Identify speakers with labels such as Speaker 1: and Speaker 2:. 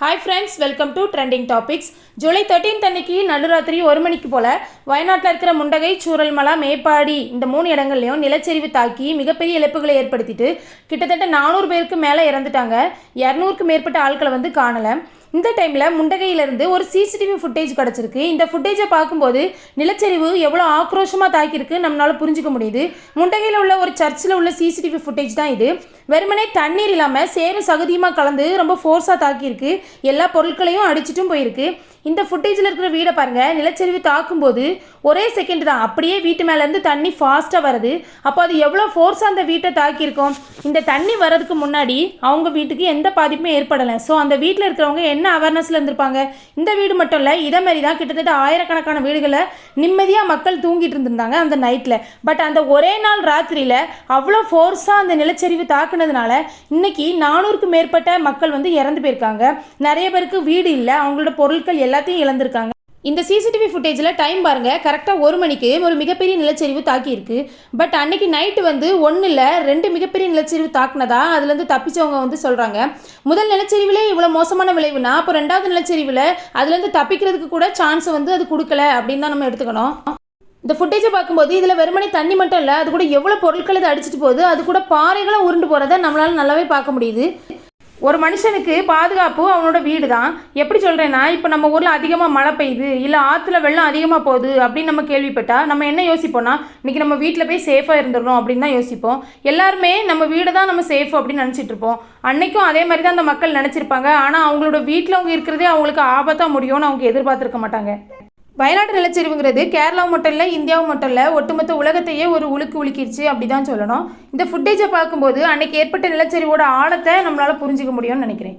Speaker 1: Hi friends welcome to trending topics July thirteen அன்னைக்கு நடுராத்திரி ஒரு மணிக்கு போல் வயநாட்டில் இருக்கிற முண்டகை சூரல்மலா மேப்பாடி இந்த மூணு இடங்கள்லையும் நிலச்சரிவு தாக்கி மிகப்பெரிய இழப்புகளை ஏற்படுத்திட்டு கிட்டத்தட்ட நானூறு பேருக்கு மேலே இறந்துட்டாங்க. இரநூறுக்கு மேற்பட்ட ஆட்களை வந்து காணலை. இந்த டைமில் முண்டகையிலேருந்து ஒரு சிசிடிவி ஃபுட்டேஜ் கிடச்சிருக்கு. இந்த ஃபுட்டேஜை பார்க்கும்போது நிலச்சரிவு எவ்வளோ ஆக்ரோஷமாக தாக்கியிருக்கு நம்மளால் புரிஞ்சுக்க முடியுது. முண்டகையில் உள்ள ஒரு சர்ச்சில் உள்ள சிசிடிவி ஃபுட்டேஜ் தான் இது. வெறுமனே தண்ணீர் இல்லாமல் சேரும் சகதியுமாக கலந்து ரொம்ப ஃபோர்ஸாக தாக்கியிருக்கு. எல்லா பொருட்களையும் அடிச்சிட்டும் போயிருக்கு. இந்த ஃபுட்டேஜில் இருக்கிற வீடை பாருங்கள் நிலச்சரிவு தாக்கும்போது ஒரே செகண்ட் தான். அப்படியே வீட்டு மேலேருந்து தண்ணி ஃபாஸ்ட்டாக வருது. அப்போ அது எவ்வளோ ஃபோர்ஸாக அந்த வீட்டை தாக்கியிருக்கோம்? இந்த தண்ணி வர்றதுக்கு முன்னாடி அவங்க வீட்டுக்கு எந்த பாதிப்புமே ஏற்படலை. ஸோ அந்த வீட்டில் இருக்கிறவங்க என்ன அவேர்னஸில் இருந்திருப்பாங்க? இந்த வீடு மட்டும் இல்லை இதே மாதிரி தான் கிட்டத்தட்ட ஆயிரக்கணக்கான வீடுகளை நிம்மதியாக மக்கள் தூங்கிட்டு இருந்திருந்தாங்க அந்த நைட்டில் பட் அந்த ஒரே நாள் ராத்திரியில் அவ்வளோ ஃபோர்ஸாக அந்த நிலச்சரிவு தாக்குனதுனால இன்னைக்கு நானூறுக்கு மேற்பட்ட மக்கள் வந்து இறந்து போயிருக்காங்க. நிறைய பேருக்கு வீடு இல்லை அவங்களோட பொருட்கள் எல்லாத்தையும் இழந்திருக்காங்க. இந்த சிசிடிவி ஃபுட்டேஜில் டைம் பாருங்கள் கரெக்டாக ஒரு மணிக்கு ஒரு மிகப்பெரிய நிலச்சரிவு தாக்கியிருக்கு. பட் அன்னைக்கு நைட்டு வந்து ஒன்றும் இல்லை ரெண்டு மிகப்பெரிய நிலச்சரிவு தாக்குனதா அதுலேருந்து தப்பிச்சவங்க வந்து சொல்கிறாங்க முதல் நிலச்சரிவிலே இவ்வளோ மோசமான விளைவுனா அப்போ ரெண்டாவது நிலச்சரிவில் அதுலேருந்து தப்பிக்கிறதுக்கு கூட சான்ஸ் வந்து அது கொடுக்கல அப்படின்னு தான் நம்ம எடுத்துக்கணும். இந்த ஃபுட்டேஜை பார்க்கும்போது இதில் வெறுமனே தண்ணி மட்டும் இல்லை அது கூட எவ்வளோ பொருட்கள் இது அடிச்சிட்டு போகுது அது கூட பாறைகளும் உருண்டு போகிறத நம்மளால் நல்லாவே பார்க்க முடியுது. ஒரு மனுஷனுக்கு பாதுகாப்பு அவனோட வீடு தான் எப்படி சொல்கிறேன்னா இப்போ நம்ம ஊரில் அதிகமாக மழை பெய்யுது இல்லை ஆற்றுல வெள்ளம் அதிகமாக போகுது அப்படின்னு நம்ம கேள்விப்பட்டால் நம்ம என்ன யோசிப்போம்னா இன்றைக்கி நம்ம வீட்டில் போய் சேஃபாக இருந்துடணும் அப்படின்னு தான் யோசிப்போம். எல்லாருமே நம்ம வீடு தான் நம்ம சேஃப் அப்படின்னு நினச்சிட்டு இருப்போம். அன்னைக்கும் அதே மாதிரி தான் அந்த மக்கள் நினச்சிருப்பாங்க. ஆனால் அவங்களோட வீட்டில் அவங்க இருக்கிறதே அவங்களுக்கு ஆபத்தாக முடியும்னு அவங்க எதிர்பார்த்துருக்க மாட்டாங்க. வயநாடு நிலச்சரிவுங்கிறது கேரளா மட்டும் இல்லை இந்தியாவும் மட்டும் இல்லை ஒட்டுமொத்த உலகத்தையே ஒரு உலுக்கு உலுக்கிடுச்சு அப்படி தான் சொல்லணும். இந்த ஃபுட்டேஜை பார்க்கும்போது அன்னைக்கு ஏற்பட்ட நிலச்சரிவோட ஆழத்தை நம்மளால் புரிஞ்சிக்க முடியும்னு நினைக்கிறேன்.